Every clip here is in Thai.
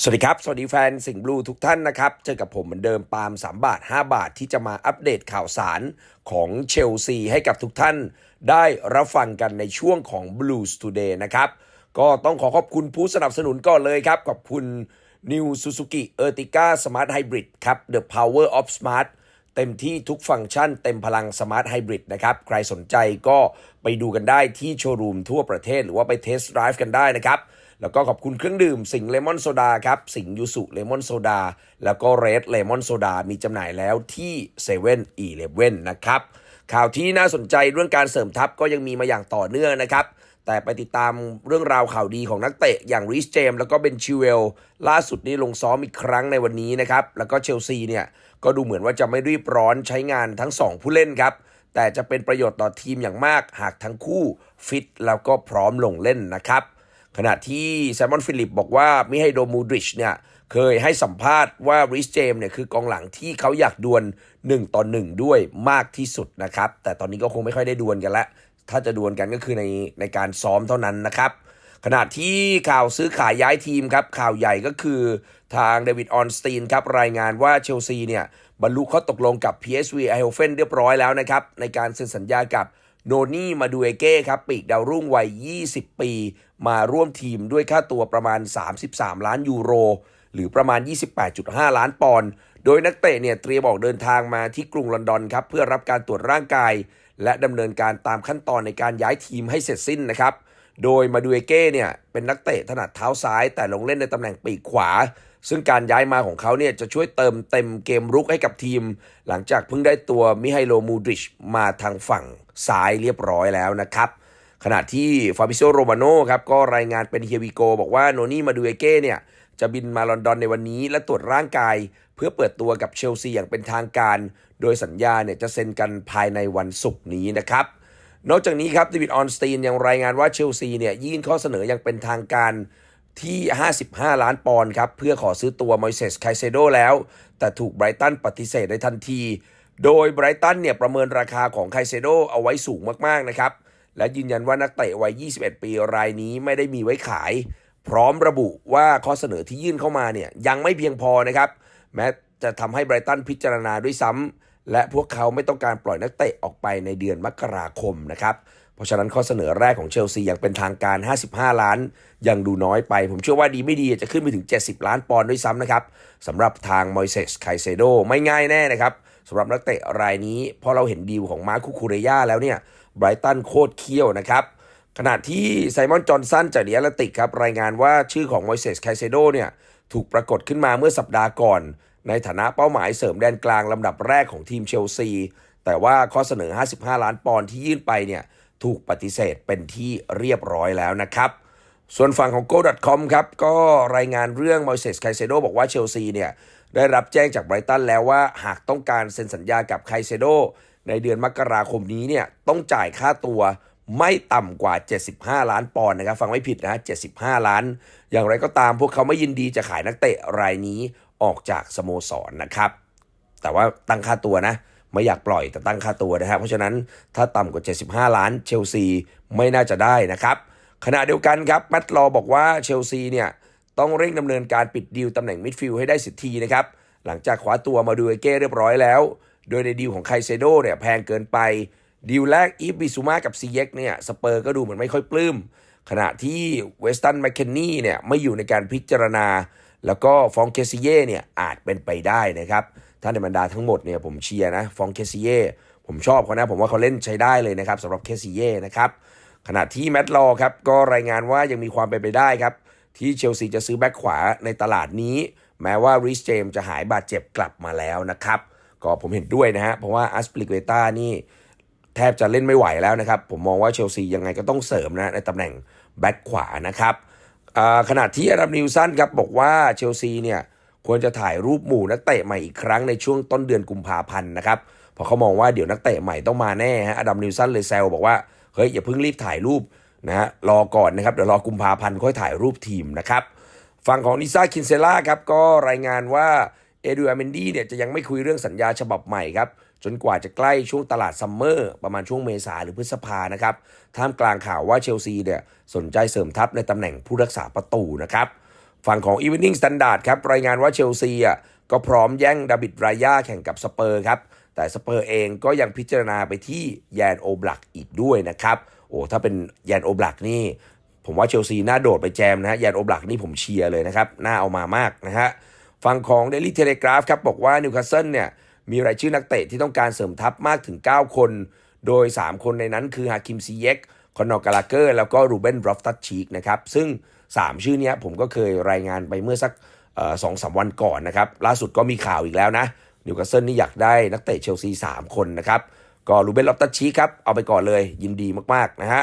สวัสดีครับ สวัสดีแฟนสิงห์บลูทุกท่านนะครับ เจอกับผมเหมือนเดิมปาล์ม3 บาท 5 บาทที่จะมาอัปเดตข่าวสารของเชลซีให้กับทุกท่าน ได้รับฟังกันในช่วงของ Blues Today นะครับ ก็ต้องขอขอบคุณผู้สนับสนุนก่อนเลยครับ ขอบคุณ New Suzuki Ertiga Smart Hybrid ครับ The Power of Smart เต็มที่ทุกฟังก์ชันเต็มพลัง Smart Hybrid นะครับ ใครสนใจก็ไปดูกันได้ที่โชว์รูมทั่วประเทศ หรือว่าไปเทสต์ไดรฟ์กันได้นะครับ แล้วก็ขอบคุณเครื่องดื่มสิงเลมอนโซดาครับ สิงยูสุเลมอนโซดา แล้วก็เรดเลมอนโซดา มีจำหน่ายแล้วที่7 e เ e ่ e อเลเว่นนะครับ ข่าวที่น่าสนใจเรื่องการเสริมทัพก็ยังมีมาอย่างต่อเนื่องนะครับ แต่ไปติดตามเรื่องราวข่าวดีของนักเตะอย่างริสเจมแล้วก็เบนชิเวล ล่าสุดนี้ลงซ้อมอีกครั้งในวันนี้นะครับ แล้วก็เชลซีเนี่ยก็ดูเหมือนว่าจะไม่รีบร้อนใช้งานทั้ง 2 ผู้เล่นครับแต่จะเป็นประโยชน์ต่อทีมอย่างมากหากทั้งคู่ฟิตแล้วก็พร้อมลงเล่นนะครับ ขณะที่แซมมอนฟิลิปบอกว่ามิไฮโดมูดริชเนี่ยเคยให้สัมภาษณ์ว่าริสเจมเนี่ยคือกองหลังที่เขาอยากดวล1ต่อ1ด้วยมากที่สุดนะครับ แต่ตอนนี้ก็คงไม่ค่อยได้ดวลกันล้วถ้าจะดวลกันก็คือในในการซ้อมเท่านั้นนะครับ ขณะที่ข่าวซื้อขายย้ายทีมครับ ข่าวใหญ่ก็คือทางเดวิดออนสตีนครับรายงานว่าเชลซีเนี่ยบรรลุข้อตกลงกับ PSV e i h o f e n เรียบร้อยแล้วนะครับในการเซ็นสัญญากับ โนนี่มาดูเอเก้ครับปีกดาวรุ่งวัย 20 ปี มาร่วมทีมด้วยค่าตัวประมาณ 33 ล้านยูโร หรือประมาณ 28.5 ล้านปอนด์โดยนักเตะเนี่ยเตรียมออกเดินทางมาที่กรุงลอนดอนครับเพื่อรับการตรวจร่างกาย และดำเนินการตามขั้นตอนในการย้ายทีมให้เสร็จสิ้นนะครับโดยมาดูเอเก้เนี่ยเป็นนักเตะถนัดเท้าซ้ายแต่ลงเล่นในตำแหน่งปีกขวา ซึ่งการย้ายมาของเขาเนี่ยจะช่วยเติมเต็มเกมรุกให้กับทีม หลังจากเพิ่งได้ตัวมิไฮโลมูดริชมาทางฝั่งซ้ายเรียบร้อยแล้วนะครับ ขณะที่ฟาบิโซโรมาโนครับก็รายงานเป็นเฮียวิโกบอกว่าโนนี่มาดูเอเก้เนี่ยจะบินมาลอนดอนในวันนี้และตรวจร่างกาย เพื่อเปิดตัวกับเชลซีอย่างเป็นทางการ โดยสัญญาเนี่ยจะเซ็นกันภายในวันศุกร์นี้นะครับนอกจากนี้ครับดิวิดออนสตีนยังรายงานว่าเชลซีเนี่ยยื่นข้อเสนออย่างเป็นทางการ ที่ 55 ล้านปอนด์ครับ เพื่อขอซื้อตัวมอยเซสไคเซโดแล้ว แต่ถูกไบรตันปฏิเสธในทันที โดยไบรตันเนี่ยประเมินราคาของไคเซโดเอาไว้สูงมาก ๆ นะครับ และยืนยันว่านักเตะวัย 21 ปีรายนี้ไม่ได้มีไว้ขาย พร้อมระบุว่าข้อเสนอที่ยื่นเข้ามาเนี่ยยังไม่เพียงพอนะครับ แม้จะทำให้ไบรตันพิจารณาด้วยซ้ำและพวกเขาไม่ต้องการปล่อยนักเตะออกไปในเดือนมกราคมนะครับ เพราะฉะนั้นข้อเสนอแรกของเชลซีอย่างเป็นทางการ 55 ล้าน ยังดูน้อยไป ผมเชื่อว่าดีไม่ดีจะขึ้นไปถึง 70 ล้านปอนด์ด้วยซ้ำนะครับสำหรับทางมอยเซสไคเซโดไม่ง่ายแน่นะครับสำหรับนักเตะรายนี้พอเราเห็นดีลของมาร์คุคูเรย่าแล้วเนี่ยไบรตันโคตรเคี่ยวนะครับขณะที่ไซมอนจอห์นสันจากเดียลติกครับรายงานว่าชื่อของมอยเซสไคเซโดเนี่ยถูกปรากฏขึ้นมาเมื่อสัปดาห์ก่อน ในฐานะเป้าหมายเสริมแดนกลางลำดับแรกของทีมเชลซีแต่ว่าข้อเสนอ 55 ล้านปอนด์ที่ยื่นไปเนี่ย ถูกปฏิเสธเป็นที่เรียบร้อยแล้วนะครับ ส่วนฝั่งของ Go.com ครับก็รายงานเรื่องมอยเซสไคเซโดบอกว่าเชลซีเนี่ยได้รับแจ้งจากไบรตันแล้วว่าหากต้องการเซ็นสัญญากับไคเซโดในเดือนมกราคมนี้เนี่ยต้องจ่ายค่าตัวไม่ต่ำกว่า 75 ล้านปอนด์นะครับ ฟังไม่ผิดนะ 75 ล้าน อย่างไรก็ตามพวกเขาไม่ยินดีจะขายนักเตะรายนี้ออกจากสโมสรนนะครับ แต่ว่าตั้งค่าตัวนะ ไม่อยากปล่อยแต่ตั้งค่าตัวนะครับเพราะฉะนั้นถ้าต่ำกว่า 75 ล้านเชลซีไม่น่าจะได้นะครับขณะเดียวกันครับแมตต์ลอบอกว่าเชลซีเนี่ยต้องเร่งดำเนินการปิดดีลตำแหน่งมิดฟิลด์ให้ได้สิทธีนะครับหลังจากคว้าตัวมาดูเอเก้เรียบร้อยแล้ว โดยในดีลของไคเซโดเนี่ยแพงเกินไปดีลแรกอีฟบิซูมากับซีเย็กเนี่ยสเปอร์ก็ดูเหมือนไม่ค่อยปลื้มขณะที่เวสตันแมคเคนนี่เนี่ยไม่อยู่ในการพิจารณา แล้วก็ฟองเคซิเย่เนี่ยอาจเป็นไปได้นะครับถ้าในบรรดาทั้งหมดเนี่ยผมเชียร์นะฟองเคซิเย่ผมชอบเขานะผมว่าเขาเล่นใช้ได้เลยนะครับสำหรับเคซิเย่นะครับขณะที่แมตต์ลอครับก็รายงานว่ายังมีความเป็นไปได้ครับที่เชลซีจะซื้อแบ็คขวาในตลาดนี้ แม้ว่าริสเจมจะหายบาดเจ็บกลับมาแล้วนะครับก็ผมเห็นด้วยนะฮะเพราะว่าอัสปลิเกต้านี่แทบจะเล่นไม่ไหวแล้วนะครับ ผมมองว่าเชลซียังไงก็ต้องเสริมนะในตำแหน่งแบ็คขวานะครับ ขณะที่อารัมนิวสันครับบอกว่าเชลซีเนี่ยควรจะถ่ายรูปหมู่นักเตะใหม่อีกครั้งในช่วงต้นเดือนกุมภาพันธ์นะครับเพราะเขามองว่าเดี๋ยวนักเตะใหม่ต้องมาแน่ฮะอาดัมนิวสันเลยแซวบอกว่าเฮ้ยอย่าเพิ่งรีบถ่ายรูปนะฮะรอก่อนนะครับเดี๋ยวรอกุมภาพันธ์ค่อยถ่ายรูปทีมนะครับฝั่งของนิซ่าคินเซล่าครับก็รายงานว่าเอดูอาเมนดี้เนี่ยจะยังไม่คุยเรื่องสัญญาฉบับใหม่ครับ จนกว่าจะใกล้ช่วงตลาดซัมเมอร์ประมาณช่วงเมษาหรือพฤษภานะครับ ท่ามกลางข่าวว่าเชลซีเนี่ยสนใจเสริมทัพในตำแหน่งผู้รักษาประตูนะครับ ฝั่งของ Evening Standard ครับรายงานว่าเชลซีอะก็พร้อมแย่งดาบิดรายาแข่งกับสเปอร์ครับ แต่สเปอร์เองก็ยังพิจารณาไปที่แยนโอบลักอีกด้วยนะครับ โอ้ถ้าเป็นแยนโอบลักนี่ ผมว่าเชลซีน่าโดดไปแจมนะฮะแยนโอบลักนี่ผมเชียร์เลยนะครับน่าเอามามากนะฮะฝั่งของ Daily Telegraph ครับบอกว่านิวคาสเซิลเนี่ย มีรายชื่อนักเตะที่ต้องการเสริมทัพมากถึง 9 คน โดย 3 คนในนั้นคือฮาคิมซีเยกคอนนอร์กาลาเกอร์ แล้วก็รูเบนบรอฟตัชชีกนะครับ ซึ่ง 3 ชื่อนี้ผมก็เคยรายงานไปเมื่อสักสองสามวันก่อนนะครับ ล่าสุดก็มีข่าวอีกแล้วนะนิวคาสเซิลนี่อยากได้นักเตะเชลซี 3 คนนะครับ ก็รูเบนลอฟตัชชีครับ เอาไปก่อนเลยยินดีมาก ๆ นะฮะ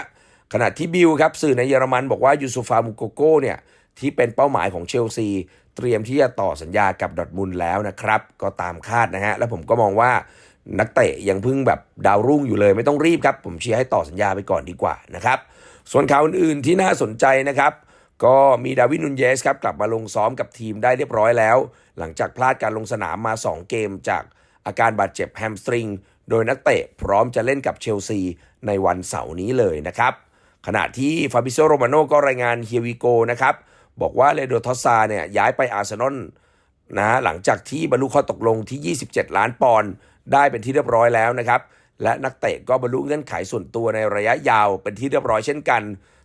ขณะที่บิลครับ สื่อในเยอรมันบอกว่ายูซูฟามูโกโก้เนี่ย ที่เป็นเป้าหมายของเชลซี เตรียมที่จะต่อสัญญากับดอทมุนแล้วนะครับ ก็ตามคาดนะฮะ แล้วผมก็มองว่านักเตะยังพิ่งแบบดาวรุ่งอยู่เลยไม่ต้องรีบครับ ผมเชียร์ให้ต่อสัญญาไปก่อนดีกว่านะครับ ส่วนข่าวอื่นๆที่น่าสนใจนะครับก็มีดาวินนูนเยสครับกลับมาลงซ้อมกับทีมได้เรียบร้อยแล้ว หลังจากพลาดการลงสนามมา 2 เกมจากอาการบาดเจ็บแฮมสตริง โดยนักเตะพร้อมจะเล่นกับเชลซีในวันเสาร์นี้เลยนะครับ ขณะที่ฟาบิโซโรมาโนก็รายงานเฮียวิโกนะครับ บอกว่าเลโดทอสซาเนี่ยย้ายไปอาร์เซนอลนะหลังจากที่บรรลุข้อตกลงที่ 27 ล้านปอนด์ได้เป็นที่เรียบร้อยแล้วนะครับ และนักเตะก็บรรลุเงื่อนไขส่วนตัวในระยะยาวเป็นที่เรียบร้อยเช่นกัน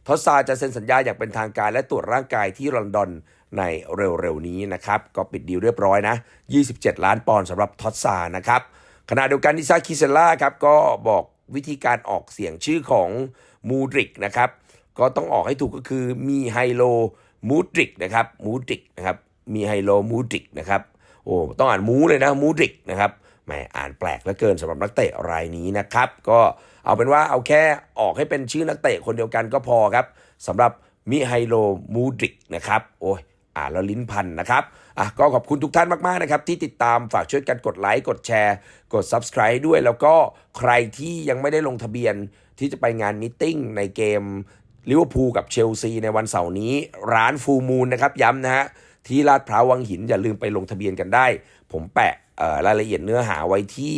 ทอสซาจะเซ็นสัญญาอย่างเป็นทางการและตรวจร่างกายที่ลอนดอนในเร็วๆนี้นะครับ ก็ปิดดีลเรียบร้อยนะ 27 ล้านปอนด์สำหรับทอสซานะครับขณะเดียวกันนิซาคิเซล่าครับก็บอกวิธีการออกเสียงชื่อของมูดริกนะครับ ก็ต้องออกให้ถูกก็คือมีไฮโล มูดริกนะครับมูดริกนะครับมีไฮโลมูดริกนะครับโอ้ต้องอ่านมูเลยนะมูดริกนะครับแหมอ่านแปลกเหลือเกินสำหรับนักเตะรายนี้นะครับ ก็เอาเป็นว่าเอาแค่ออกให้เป็นชื่อนักเตะคนเดียวกันก็พอครับสำหรับมิไฮโลมูดริกนะครับโอ้ยอ่านแล้วลิ้นพันนะครับอะก็ขอบคุณทุกท่านมาก ๆ นะครับ ที่ติดตามฝากช่วยกันกดไลค์ กดแชร์ กด Subscribe ด้วย แล้วก็ใครที่ยังไม่ได้ลงทะเบียนที่จะไปงานมิทติ้งในเกม ลิเวอร์พูลกับเชลซีในวันเสาร์นี้ ร้านฟูมูลนะครับย้ำนะฮะที่ลาดพร้าววังหินอย่าลืมไปลงทะเบียนกันได้ ผมแปะรายละเอียดเนื้อหาไว้ที่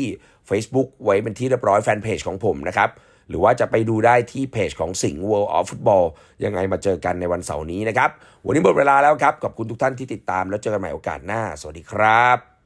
Facebook ไว้เป็นที่เรียบร้อยแฟนเพจของผมนะครับหรือว่าจะไปดูได้ที่เพจของสิงห์ World of Football ยังไงมาเจอกันในวันเสาร์นี้นะครับ วันนี้หมดเวลาแล้วครับ ขอบคุณทุกท่านที่ติดตามแล้วเจอกันใหม่โอกาสหน้า สวัสดีครับ